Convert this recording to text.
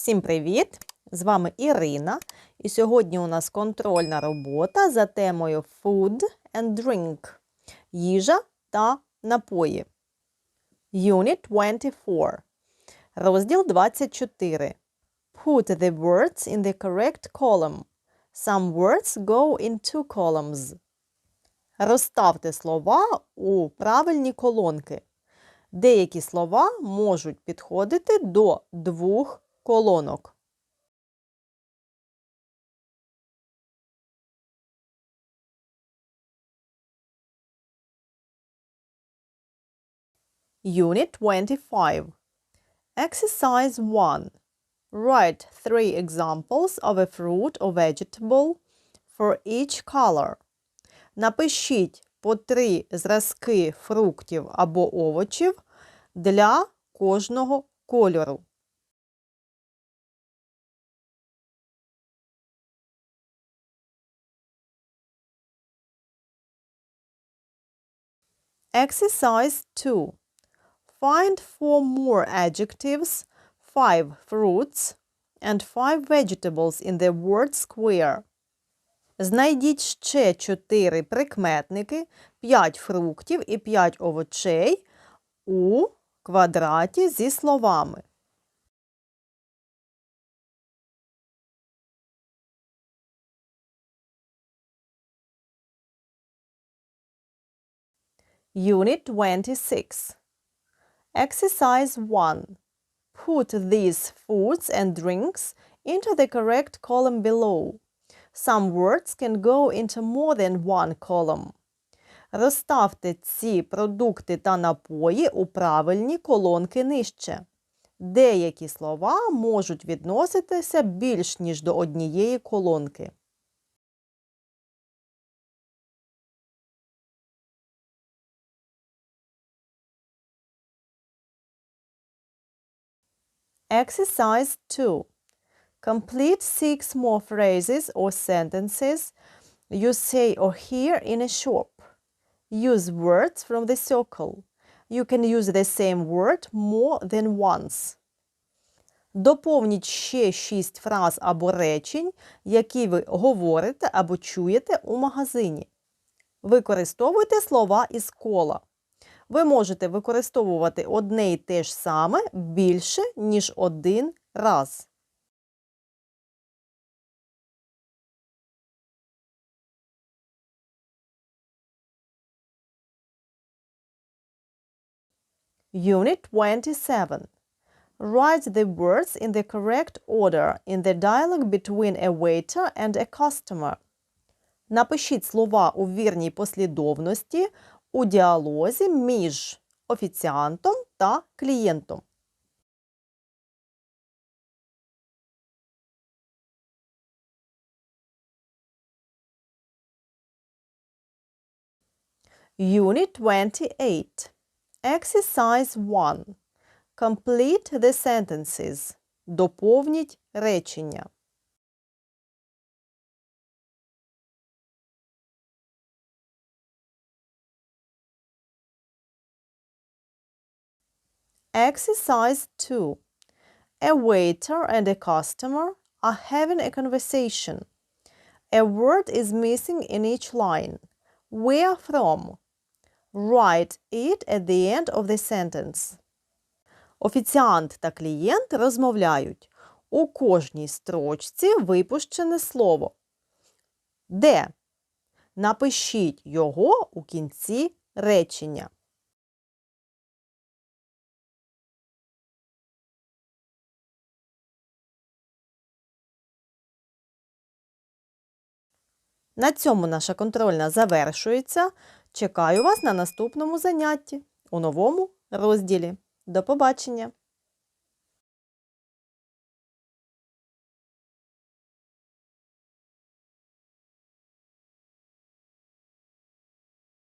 Всім привіт! З вами Ірина. І сьогодні у нас контрольна робота за темою Food and Drink їжа та напої. Unit 24. Розділ 24. Put the words in the correct column. Some words go in two columns. Розставте слова у правильні колонки. Деякі слова можуть підходити до двох колонок. Unit 25. Exercise 1. Write three examples of a fruit or vegetable for each color. Напишіть по три зразки фруктів або овочів для кожного кольору. Exercise 2. Find four more adjectives, five fruits, and five vegetables in the word square. Знайдіть ще чотири прикметники, п'ять фруктів і п'ять овочей у квадраті зі словами. Unit 26. Exercise 1. Put these foods and drinks into the correct column below. Some words can go into more than one column. Розставте ці продукти та напої у правильні колонки нижче. Деякі слова можуть відноситися більш ніж до однієї колонки. Exercise 2. Complete six more phrases or sentences you say or hear in a shop. Use words from the circle. You can use the same word more than once. Доповніть ще шість фраз або речень, які ви говорите або чуєте у магазині. Використовуйте слова із кола. Ви можете використовувати одне і те ж саме більше, ніж один раз. Unit 27. Write the words in the correct order in the dialogue between a waiter and a customer. Напишіть слова у вірній послідовності у діалозі між офіціантом та клієнтом. Unit 28. Exercise 1. Complete the sentences. Доповніть речення. Exercise 2. A waiter and a customer are having a conversation. A word is missing in each line. Where from? Write it at the end of the sentence. Офіціант та клієнт розмовляють. У кожній строчці випущене слово. Де? Напишіть його у кінці речення. На цьому наша контрольна завершується. Чекаю вас на наступному занятті у новому розділі. До побачення!